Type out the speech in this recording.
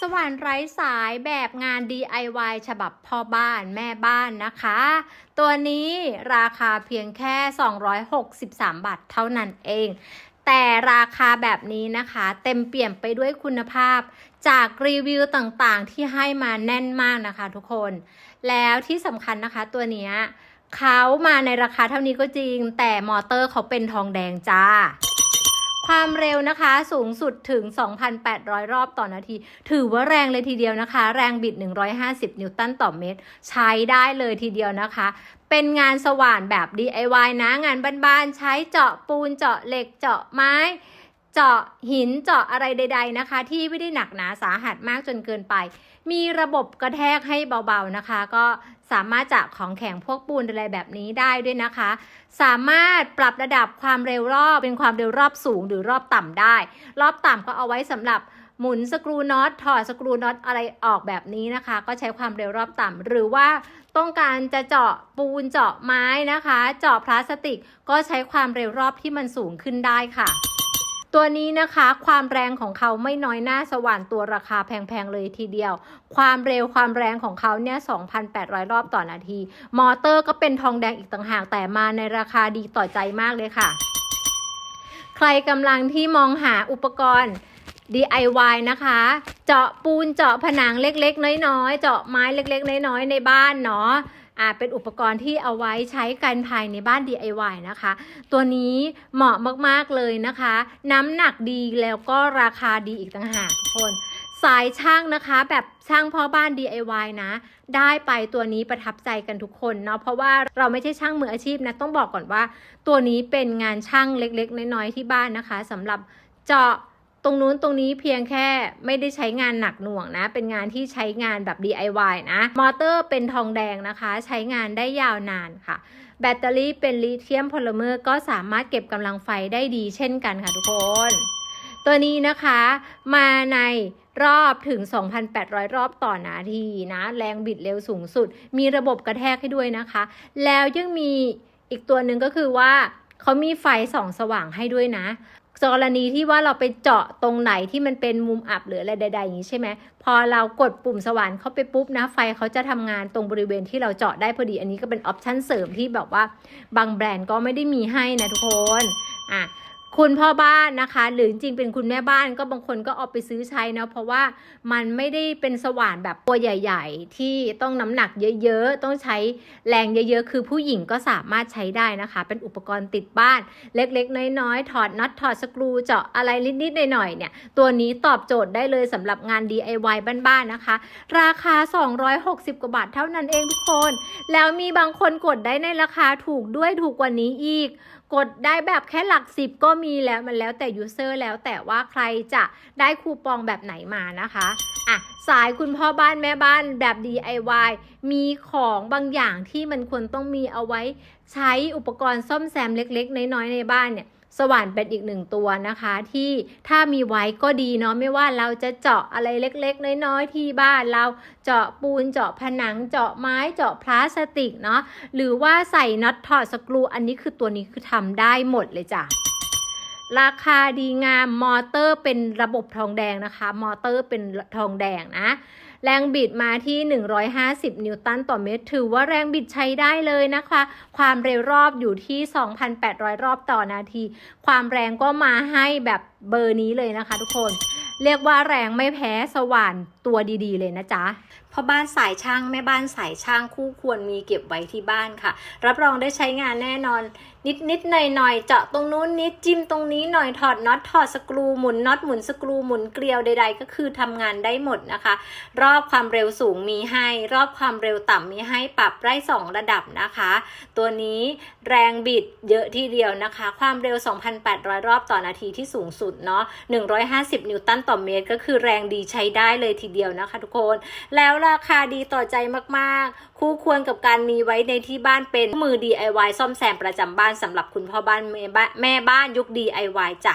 สว่านไร้สายแบบงาน DIY ฉบับพ่อบ้านแม่บ้านนะคะ ตัวนี้ราคาเพียงแค่ 263 บาทเท่านั้นเอง แต่ราคาแบบนี้นะคะ เต็มเปี่ยมไปด้วยคุณภาพ จากรีวิวต่างๆ ที่ให้มาแน่นมากนะคะทุกคน แล้วที่สำคัญนะคะตัวนี้เขามาในราคาเท่านี้ก็จริง แต่มอเตอร์เขาเป็นทองแดงจ้า ความเร็วนะคะสูงสุดถึง 2,800 รอบต่อนาที ถือว่าแรงเลยทีเดียวนะคะ แรงบิด 150 นิวตันต่อเมตร ใช้ได้เลยทีเดียวนะคะ เป็นงานสว่านแบบ DIY นะ งานบ้านๆใช้เจาะปูนเจาะเหล็กเจาะไม้ เจาะหินเจาะอะไรใด ๆนะคะ ที่ไม่ได้หนักหนาสาหัสมากจนเกินไป มีระบบกระแทกให้เบาๆนะคะ ก็สามารถจะของแข็งพวกปูนอะไรแบบนี้ได้ด้วยนะคะ สามารถปรับระดับความเร็วรอบเป็นความเร็วรอบสูงหรือรอบต่ำได้ รอบต่ำก็เอาไว้สำหรับหมุนสกรูน็อตถอดสกรูน็อตอะไรออกแบบนี้นะคะ ก็ใช้ความเร็วรอบต่ำหรือว่าต้องการจะเจาะปูนเจาะไม้นะคะ เจาะพลาสติก ก็ใช้ความเร็วรอบที่มันสูงขึ้นได้ค่ะ ตัวนี้นะคะความแรงของเขาไม่น้อยหน้าสว่านตัวราคาแพงๆเลยทีเดียว ความเร็วความแรงของเขาเนี่ย 2,800 รอบต่อนาที มอเตอร์ก็เป็นทองแดงอีกต่างหากแต่มาในราคาดีต่อใจมากเลยค่ะ ใครกำลังที่มองหาอุปกรณ์ DIY นะคะ เจาะปูนเจาะผนังเล็กๆ น้อยๆ เจาะไม้เล็กๆ น้อยๆ ในบ้านเนาะ อ่าเป็นอุปกรณ์ที่เอาไว้ใช้กันภายในบ้าน DIY นะคะ ตัวนี้เหมาะมากๆเลยนะคะ น้ำหนักดีแล้วก็ราคาดีอีกต่างหากทุกคนสายช่างนะคะแบบช่างพ่อบ้าน DIY นะ ได้ไปตัวนี้ประทับใจกันทุกคนเนาะเพราะว่าเราไม่ใช่ช่างมืออาชีพนะ ต้องบอกก่อนว่า ตัวนี้เป็นงานช่างเล็กๆ น้อยๆ ที่บ้านนะคะสำหรับเจาะ ตรงนู้นตรงนี้เพียงแค่ไม่ได้ใช้งานหนักหน่วงนะ เป็นงานที่ใช้งานแบบ DIY นะ มอเตอร์เป็นทองแดงนะคะ ใช้งานได้ยาวนานค่ะ แบตเตอรี่เป็นลิเธียมโพลิเมอร์ก็สามารถเก็บกำลังไฟได้ดีเช่นกันค่ะทุกคน ตัวนี้นะคะมาในรอบถึง 2,800 รอบต่อนาทีนะ แรงบิดเร็วสูงสุด มีระบบกระแทกให้ด้วยนะคะ แล้วยังมีอีกตัวหนึ่งก็คือว่าเขามีไฟส่องสว่างให้ด้วยนะ กรณีที่ว่าเราไปเจาะตรงไหนที่มันเป็นมุมอับหรืออะไรใดๆอย่างนี้ใช่ไหมพอเรากดปุ่มสว่านเข้าไปปุ๊บนะไฟเขาจะทำงานตรงบริเวณที่เราเจาะได้พอดี อันนี้ก็เป็นออปชั่นเสริมที่แบบว่าบางแบรนด์ก็ไม่ได้มีให้นะทุกคนอะ คุณพ่อบ้านนะคะ หรือจริงเป็นคุณแม่บ้านก็บางคนก็เอาไปซื้อใช้นะเพราะว่ามันไม่ได้เป็นสว่านแบบตัวใหญ่ ๆ ที่ต้องน้ำหนักเยอะๆ ต้องใช้แรงเยอะๆ คือผู้หญิงก็สามารถใช้ได้นะคะ เป็นอุปกรณ์ติดบ้านเล็กๆ น้อยๆ ถอดน็อตถอดสกรูเจาะอะไรนิดๆหน่อยๆเนี่ยตัวนี้ตอบโจทย์ได้เลยสำหรับงาน DIY บ้านๆนะคะ ราคา 260 กว่าบาทเท่านั้นเองทุกคน แล้วมีบางคนกดได้ในราคาถูกด้วยถูกกว่านี้อีก กดได้แบบแค่หลักสิบก็มีแล้วมันแล้วแต่ยูเซอร์แล้วแต่ว่าใครจะได้คูปองแบบไหนมานะคะอะสายคุณพ่อบ้านแม่บ้านแบบ DIY มีของบางอย่างที่มันควรต้องมีเอาไว้ ใช้อุปกรณ์ซ่อมแซมเล็กๆ น้อยๆในบ้านเนี่ย สว่านเป็นอีกหนึ่งตัวนะคะ ที่ถ้ามีไว้ก็ดีเนาะไม่ว่าเราจะเจาะอะไรเล็กๆ น้อยๆที่บ้านเราเจาะปูนเจาะผนังเจาะไม้เจาะพลาสติกเนาะหรือว่าใส่น็อตถอดสกรูอันนี้คือตัวนี้คือทำได้หมดเลยจ้ะราคาดีงามมอเตอร์เป็นระบบทองแดงนะคะ มอเตอร์เป็นทองแดงนะ แรงบิดมาที่ 150 นิวตันต่อเมตร ถือว่าแรงบิดใช้ได้เลยนะคะ ความเร็วรอบอยู่ที่ 2,800 รอบต่อนาที ความแรงก็มาให้แบบเบอร์นี้เลยนะคะทุกคน เรียกว่าแรงไม่แพ้สว่านตัวดีๆ เลยนะจ๊ะพ่อบ้านสายช่างแม่บ้านสายช่างคู่ควรมีเก็บไว้ที่บ้านค่ะ รับรองได้ใช้งานแน่นอน นิดนิดหน่อยหน่อยๆเจาะตรงนู้นนิดจิ้มตรงนี้หน่อยถอดน็อตถอดสกรูหมุนน็อตหมุนสกรูหมุนเกลียวใด ๆ ก็คือทำงานได้หมดนะคะ รอบความเร็วสูงมีให้ รอบความเร็วต่ำมีให้ปรับได้สองระดับนะคะ ตัวนี้แรงบิดเยอะทีเดียวนะคะ ความเร็ว 2,800 รอบต่อนาทีที่สูงสุดเนาะ150 นิวตันต่อเมตรก็คือแรงดีใช้ได้เลยทีเดียวนะคะทุกคน แล้วราคาดีต่อใจมากๆ คู่ควรกับการมีไว้ในที่บ้านเป็นมือ DIY ซ่อมแซมประจำบ้านสำหรับคุณพ่อบ้านแม่บ้านานยุค DIY จ้ะ